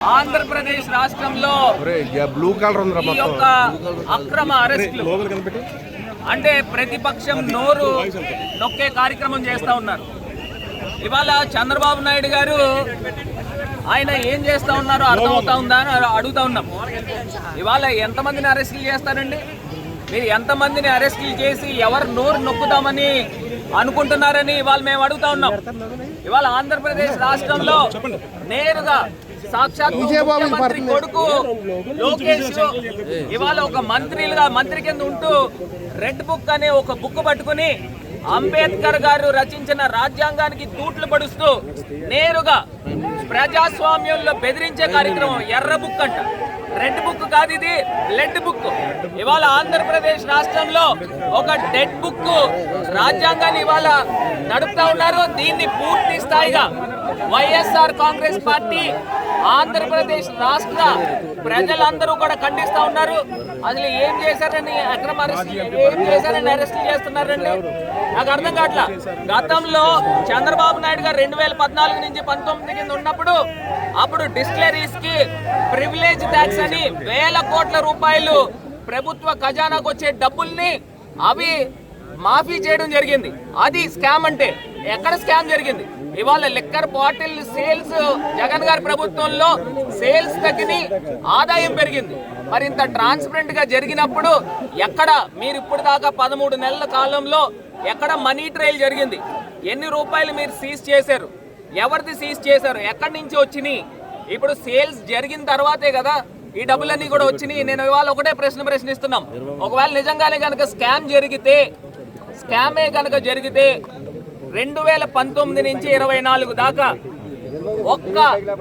ఆంధ్రప్రదేశ్ రాష్ట్రంలో blue colour అక్రమ అరెస్టులు. అంటే ప్రతిపక్షం నోరు నొక్కే కార్యక్రమం చేస్తా ఉన్నారు. ఇవాళ చంద్రబాబు నాయుడు గారు ఆయన ఏం చేస్తా ఉన్నారో అర్థమవుతా ఉందా అని అడుగుతా ఉన్నాం. ఇవాళ ఎంతమందిని అరెస్టులు చేస్తారండి? మీరు ఎంతమందిని అరెస్టులు చేసి ఎవరు నోరు నొక్కుదామని అనుకుంటున్నారని ఇవాళ మేము అడుగుతా ఉన్నాం. ఇవాళ ఆంధ్రప్రదేశ్ రాష్ట్రంలో నేరుగా సాక్షాత్ ముఖ్యమంత్రి కొడుకు లోకేష్ ఇవాళ ఒక మంత్రిలుగా మంత్రి కింద ఉంటూ రెడ్ బుక్ అనే ఒక బుక్ పట్టుకుని అంబేద్కర్ గారు రచించిన రాజ్యాంగానికి తూట్లు పడుస్తూ నేరుగా ప్రజాస్వామ్యంలో బెదిరించే కార్యక్రమం ఎర్ర బుక్ అంట. రెడ్ బుక్ కాదు ఇది లెడ్ బుక్. ఇవాళ ఆంధ్రప్రదేశ్ రాష్ట్రంలో ఒక డెడ్ బుక్ రాజ్యాంగాన్ని ఇవాళ నడుపుతా ఉన్నారు. దీన్ని పూర్తి స్థాయిగా వైఎస్ఆర్ కాంగ్రెస్ పార్టీ ఆంధ్రప్రదేశ్ రాష్ట్ర ప్రజలందరూ కూడా ఖండిస్తా ఉన్నారు. అసలు ఏం చేశారని అక్రమ అరెస్ట్ ఏం చేశారని అరెస్ట్ చేస్తున్నారండి? నాకు అర్థం కావట్లా? గతంలో చంద్రబాబు నాయుడు గారు రెండు వేల పద్నాలుగు నుంచి పంతొమ్మిది కింద ఉన్నప్పుడు అప్పుడు డిస్టిలరీస్కి ప్రివిలేజ్ ట్యాక్స్ అని వేల కోట్ల రూపాయలు ప్రభుత్వ ఖజానాకు వచ్చే డబ్బుల్ని అవి మాఫీ చేయడం జరిగింది. అది స్కామ్ అంటే ఎక్కడ స్కామ్ జరిగింది? ఇవాళ లిక్కర్ బాటిల్ సేల్స్ జగన్ గారి ప్రభుత్వంలో సేల్స్ తగ్గి ఆదాయం పెరిగింది. మరి ఇంత ట్రాన్స్పరెంట్గా జరిగినప్పుడు ఎక్కడ మీరు ఇప్పుడు దాకా పదమూడు నెలల కాలంలో ఎక్కడ మనీ ట్రయల్ జరిగింది? ఎన్ని రూపాయలు మీరు సీజ్ చేశారు? ఎవరిది సీజ్ చేశారు? ఎక్కడి నుంచి వచ్చినాయి? ఇప్పుడు సేల్స్ జరిగిన తర్వాతే కదా ఈ డబ్బులన్నీ కూడా వచ్చినాయి. నేను ఇవాళ ఒకటే ప్రశ్న ప్రశ్నిస్తున్నాం. ఒకవేళ నిజంగానే కనుక స్కామ్ జరిగితే స్కామే కనుక జరిగితే రెండు వేల పంతొమ్మిది నుంచి ఇరవై నాలుగు దాకా ఒక్క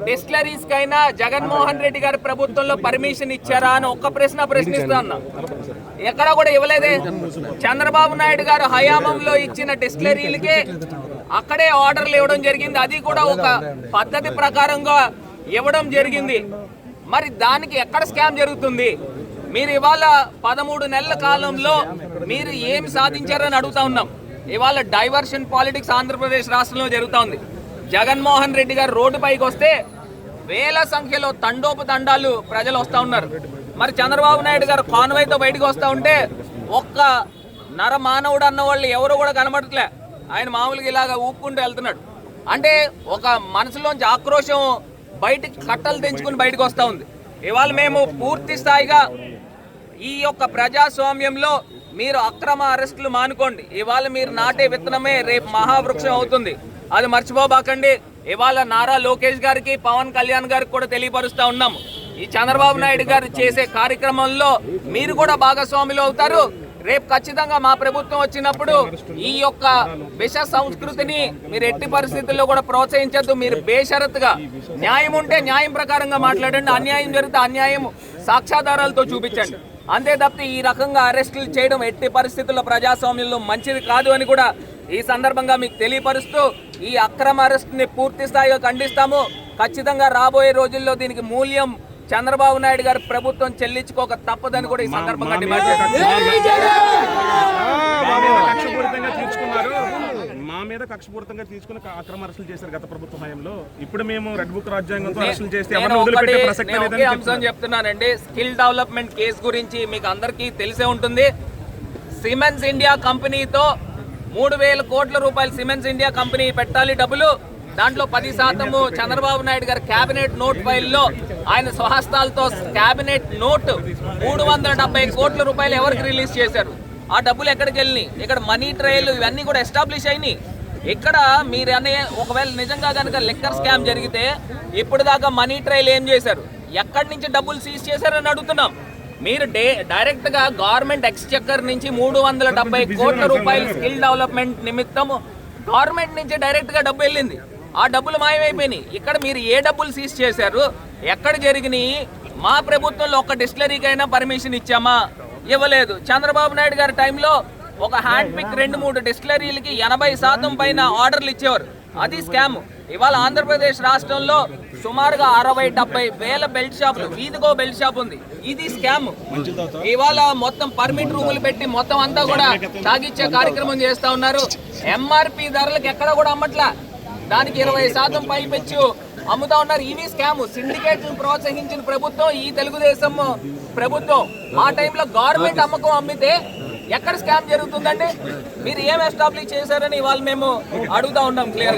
డిస్టిలరీస్ కైనా జగన్మోహన్ రెడ్డి గారి ప్రభుత్వంలో పర్మిషన్ ఇచ్చారా అని ఒక్క ప్రశ్న ప్రశ్నిస్తున్నా ఎక్కడ కూడా ఇవ్వలేదే. చంద్రబాబు నాయుడు గారు హయామంలో ఇచ్చిన డిస్టిలరీలకే అక్కడే ఆర్డర్లు ఇవ్వడం జరిగింది. అది కూడా ఒక పద్ధతి ప్రకారంగా ఇవ్వడం జరిగింది. మరి దానికి ఎక్కడ స్కామ్ జరుగుతుంది? మీరు ఇవాళ పదమూడు నెలల కాలంలో మీరు ఏం సాధించారని అడుగుతా ఉన్నాం. ఇవాళ డైవర్షన్ పాలిటిక్స్ ఆంధ్రప్రదేశ్ రాష్ట్రంలో జరుగుతోంది. జగన్మోహన్ రెడ్డి గారు రోడ్డుపైకి వస్తే వేల సంఖ్యలో తండోపతండాలు ప్రజలు వస్తూ ఉన్నారు. మరి చంద్రబాబు నాయుడు గారు కాన్వైతో బయటకు వస్తూ ఉంటే ఒక్క నర మానవుడు అన్న వాళ్ళు ఎవరు కూడా కనబడట్లే. ఆయన మామూలుగా ఇలాగ ఊపుకుంటూ వెళ్తున్నాడు. అంటే ఒక మనసులోంచి ఆక్రోశం బయటికి కట్టలు తెంచుకుని బయటకు వస్తూ ఉంది. ఇవాళ మేము పూర్తి స్థాయిగా ఈ యొక్క ప్రజాస్వామ్యంలో మీరు అక్రమ అరెస్టులు మానుకోండి. ఇవాళ మీరు నాటే విత్తనమే రేపు మహావృక్షం అవుతుంది. అది మర్చిపోబాకండి. ఇవాళ నారా లోకేష్ గారికి పవన్ కళ్యాణ్ గారికి కూడా తెలియపరుస్తా ఉన్నాము. ఈ చంద్రబాబు నాయుడు గారు చేసే కార్యక్రమంలో మీరు కూడా భాగస్వాములు అవుతారు. రేపు ఖచ్చితంగా మా ప్రభుత్వం వచ్చినప్పుడు ఈ యొక్క విష సంస్కృతిని మీరు ఎట్టి పరిస్థితుల్లో కూడా ప్రోత్సహించద్దు. మీరు బేషరత్గా న్యాయం ఉంటే న్యాయం ప్రకారంగా మాట్లాడండి. అన్యాయం జరిగితే అన్యాయం సాక్ష్యాధారాలతో చూపించండి. అంతే తప్పితే ఈ రకంగా అరెస్టులు చేయడం ఎట్టి పరిస్థితుల్లో ప్రజాస్వామ్యంలో మంచిది కాదు అని కూడా ఈ సందర్భంగా మీకు తెలియపరుస్తూ ఈ అక్రమ అరెస్ట్ని పూర్తి స్థాయిగా ఖండిస్తాము ఖచ్చితంగా రాబోయే రోజుల్లో దీనికి మూల్యం చంద్రబాబు నాయుడు గారి ప్రభుత్వం చెల్లించుకోక తప్పదని కూడా ఈ సందర్భంగా డిమాండ్ చేస్తున్నాం మా మీద కక్షపూరితంగా తీర్చుకున్నారు మా మీద కక్షపూరితంగా తీసుకుని అక్రమ అరెస్టులు చేశారు గత ప్రభుత్వ హయాంలో. ఇప్పుడు మేము రెడ్ బుక్ రాజ్యాంగంతో అరెస్టులు చేస్తే ప్రసక్తి అంశం. చెప్తున్నానండి. స్కిల్ డెవలప్మెంట్ కేసు గురించి మీకు అందరికీ తెలిసే ఉంటుంది. సిమెన్స్ ఇండియా కంపెనీతో మూడు వేల కోట్ల రూపాయలు సిమెన్స్ ఇండియా కంపెనీ పెట్టాలి డబ్బులు. దాంట్లో పది శాతము చంద్రబాబు నాయుడు గారి కేబినెట్ నోట్ ఫైల్లో ఆయన స్వహస్తాలతో కేబినెట్ నోట్ మూడు వందల డెబ్బై కోట్ల రూపాయలు ఎవరికి రిలీజ్ చేశారు? ఆ డబ్బులు ఎక్కడికి వెళ్ళినాయి? ఇక్కడ మనీ ట్రయల్ ఇవన్నీ కూడా ఎస్టాబ్లిష్ అయినాయి. ఇక్కడ మీరు అనే ఒకవేళ నిజంగా కనుక లిక్కర్ స్కామ్ జరిగితే ఇప్పుడు దాకా మనీ ట్రయల్ ఏం చేశారు? ఎక్కడి నుంచి డబ్బులు సీజ్ చేశారని అడుగుతున్నాం. మీరు డే డైరెక్ట్గా గవర్నమెంట్ ఎక్స్చెక్కర్ నుంచి మూడు వందల డెబ్బై కోట్ల రూపాయలు స్కిల్ డెవలప్మెంట్ నిమిత్తం గవర్నమెంట్ నుంచి డైరెక్ట్గా డబ్బు వెళ్ళింది. ఆ డబ్బులు మాయమైపోయినాయి. ఇక్కడ మీరు ఏ డబ్బులు సీజ్ చేశారు? ఎక్కడ జరిగినాయి? మా ప్రభుత్వంలో ఒక డిస్టిలరీకైనా పర్మిషన్ ఇచ్చామా? ఇవ్వలేదు. చంద్రబాబు నాయుడు గారి టైంలో ఒక హ్యాండ్ పిక్ రెండు మూడు డిస్టిలరీలకి ఎనభై శాతం పైన ఆర్డర్లు ఇచ్చేవారు. అది స్కామ్. ఇవాళ ఆంధ్రప్రదేశ్ రాష్ట్రంలో సుమారుగా అరవై డెబ్బై వేల బెల్ట్ షాపులు వీధికో బెల్ట్ షాప్ ఉంది. ఇది స్కామ్. ఇవాళ మొత్తం పర్మిట్ రూములు పెట్టి మొత్తం అంతా కూడా తాగిచ్చే కార్యక్రమం చేస్తా ఉన్నారు. ఎంఆర్పి ధరలకు ఎక్కడ కూడా అమ్మట్లా. దానికి ఇరవై శాతం పైపెచ్చు అమ్ముతా ఉన్నారు. ఇవి స్కామ్. సిండికేట్ ప్రోత్సహించిన ప్రభుత్వం ఈ తెలుగుదేశం ప్రభుత్వం. ఆ టైంలో గవర్నమెంట్ అమ్మకం అమ్మితే ఎక్కడ స్కామ్ జరుగుతుందండి? మీరు ఏం ఎస్టాబ్లిష్ చేశారని ఇవాళ మేము అడుగుతా ఉన్నాం క్లియర్గా.